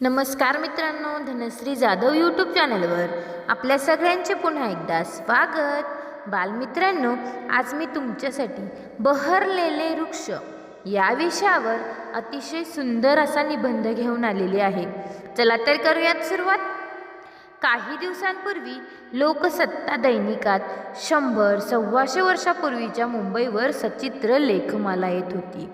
नमस्कार मित्रांनो धनश्री जाधव यूट्यूब चॅनलवर आपल्या सगळ्यांचे पुन्हा एकदा स्वागत. बालमित्रांनो आज मी तुमच्यासाठी बहरलेले वृक्ष या विषयावर अतिशय सुंदर असा निबंध घेऊन आलेले आहे. चला तर करूयात सुरुवात. काही दिवसांपूर्वी लोकसत्ता दैनिकात शंभर सव्वाशे वर्षापूर्वीच्या मुंबईवर सचित्र लेखमाला येत होती.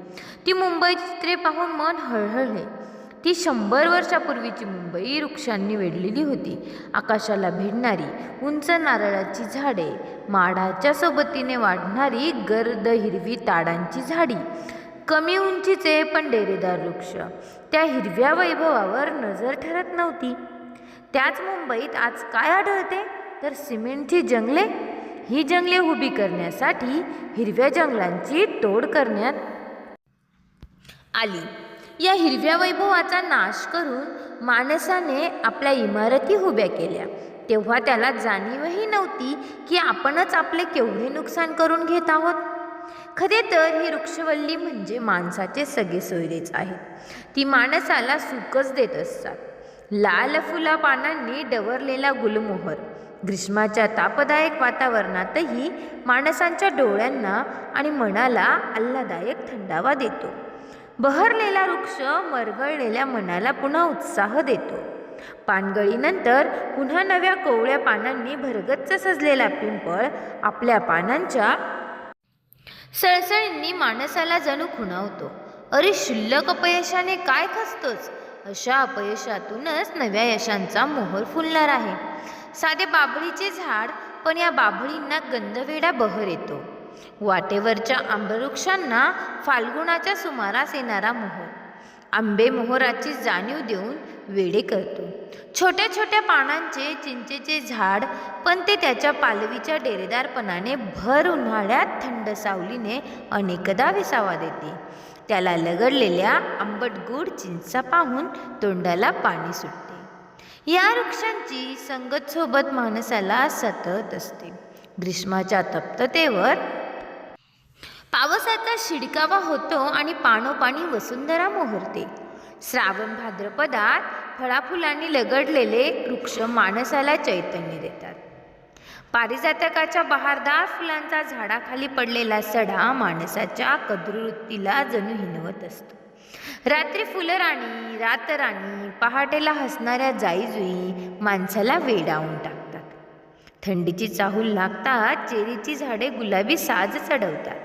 ती मुंबई चित्रे पाहून मन हळहळले. ती शंभर वर्षापूर्वीची मुंबई वृक्षांनी वेढलेली होती. आकाशाला भिडणारी उंच नारळाची झाडे माडाच्या सोबतीने वाढणारी गर्द हिरवी ताडांची झाडी कमी उंचीचे पण डेरेदार वृक्ष. त्या हिरव्या वैभवावर नजर ठरत नव्हती. त्याच मुंबईत आज काय आढळते? तर सिमेंटची जंगले. ही जंगले उभी करण्यासाठी हिरव्या जंगलांची तोड करण्यात आली. या हिरव्या वैभवाचा नाश करून माणसाने आपल्या इमारती उभ्या केल्या. तेव्हा त्याला जाणीवही नव्हती की आपणच आपले केवढे नुकसान करून घेत आहोत. खरे तर ही वृक्षवल्ली म्हणजे माणसाचे सगळे सोयरेच आहेत. ती माणसाला सुखच देत असतात. लाल फुला पानांनी डवरलेला गुलमोहर ग्रीष्माच्या तापदायक वातावरणातही माणसांच्या डोळ्यांना आणि मनाला आल्हादायक थंडावा देतो. बहरलेला वृक्ष मरगळलेल्या मनाला पुन्हा उत्साह देतो. पानगळीनंतर पुन्हा नव्या कोवळ्या पानांनी भरगच्च सजलेला पिंपळ आपल्या पानांच्या सळसळींनी माणसाला जणू खुणावतो. अरे शुल्लक अपयशाने काय खचतोच अशा अपयशातूनच नव्या यशांचा मोहर फुलणार आहे. साधे बाभळीचे झाड पण या बाभळींना गंधवेडा बहर येतो. वाटेवरच्या आंबवृक्षांना फाल्गुणाच्या सुमारास येणारा मोहर. आंबे मोहराची जाणीव देऊन वेडे करतो. छोट्या छोट्या पानांचे चिंचेचे झाड पण ते त्याच्या पालवीच्या डेरेदारपणाने भर उन्हाळ्यात थंड सावलीने अनेकदा विसावा देते. त्याला लगडलेल्या आंबट गुड चिंचा पाहून तोंडाला पाणी सुटते. या वृक्षांची संगत सोबत माणसाला सतत असते. ग्रीष्माच्या तप्ततेवर पावसाचा शिडकावा होतो आणि पाणोपाणी वसुंधरा मोहरते. श्रावण भाद्रपदात फळाफुलांनी लगडलेले वृक्ष माणसाला चैतन्य देतात. पारिजातकाच्या बहारदार फुलांचा झाडाखाली पडलेला सडा माणसाच्या कद्रवृत्तीला जणू हिनवत असतो. रात्री फुलराणी रातराणी पहाटेला हसणाऱ्या जाईजुई माणसाला वेडावून टाकतात. थंडीची चाहूल लागतात चेरीची झाडे गुलाबी साज चढवतात.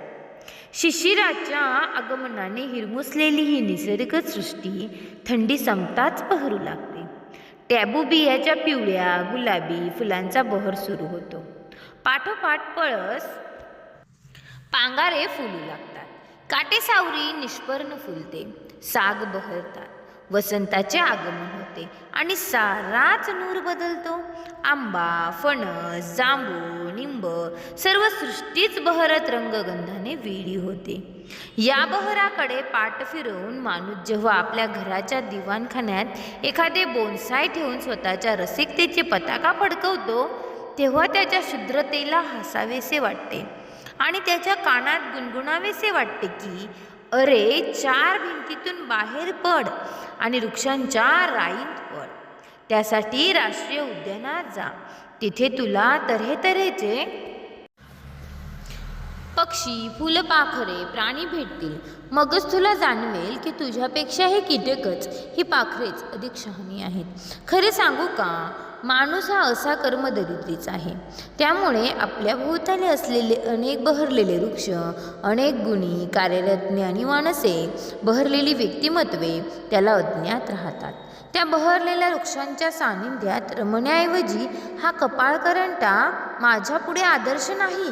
शिशिराच्या आगमनाने हिरमुसलेली ही निसर्गसृष्टी थंडी संपताच बहरू लागते. टॅबू बियाच्या पिवळ्या गुलाबी फुलांचा बहर सुरू होतो. पाठोपाठ पळस पांगारे फुलू लागतात. काटेसावरी निष्पर्ण फुलते. साग बहरतात. वसंताचे आगमन होते आणि साराच नूर बदलतो. आंबा फणस जांभूळ निंब सर्व सृष्टीच बहरत रंगगंधाने वेळी होते. या बहराकडे पाठ फिरवून माणूस जेव्हा आपल्या घराच्या दिवाणखान्यात एखादे बोनसाय ठेवून स्वतःच्या रसिकतेची पताका फडकवतो तेव्हा त्याच्या शुद्रतेला हसावेसे वाटते. आणि त्याच्या कानात गुणगुणावेसे वाटते की अरे चार भिंतीतून बाहेर पड आणि वृक्षांच्या राईत पड. त्यासाठी राष्ट्रीय उद्यानात जा. तिथे तुला तऱ्हे तऱ्हेचे पक्षी फुलपाखरे प्राणी भेटतील. मगच तुला जाणवेल की तुझ्यापेक्षा हे कीटकच ही पाखरेच अधिक शहाणी आहेत. खरे सांगू का? माणूस हा असा कर्मदरिद्रीच आहे. त्यामुळे आपल्या भोवताली असलेले अनेक बहरलेले वृक्ष अनेक गुणी कार्यरत ज्ञानी माणसे बहरलेली व्यक्तिमत्वे त्याला अज्ञात राहतात. त्या बहरलेल्या वृक्षांच्या सानिध्यात रमण्याऐवजी हा कपाळकरंटा माझ्यापुढे आदर्श नाही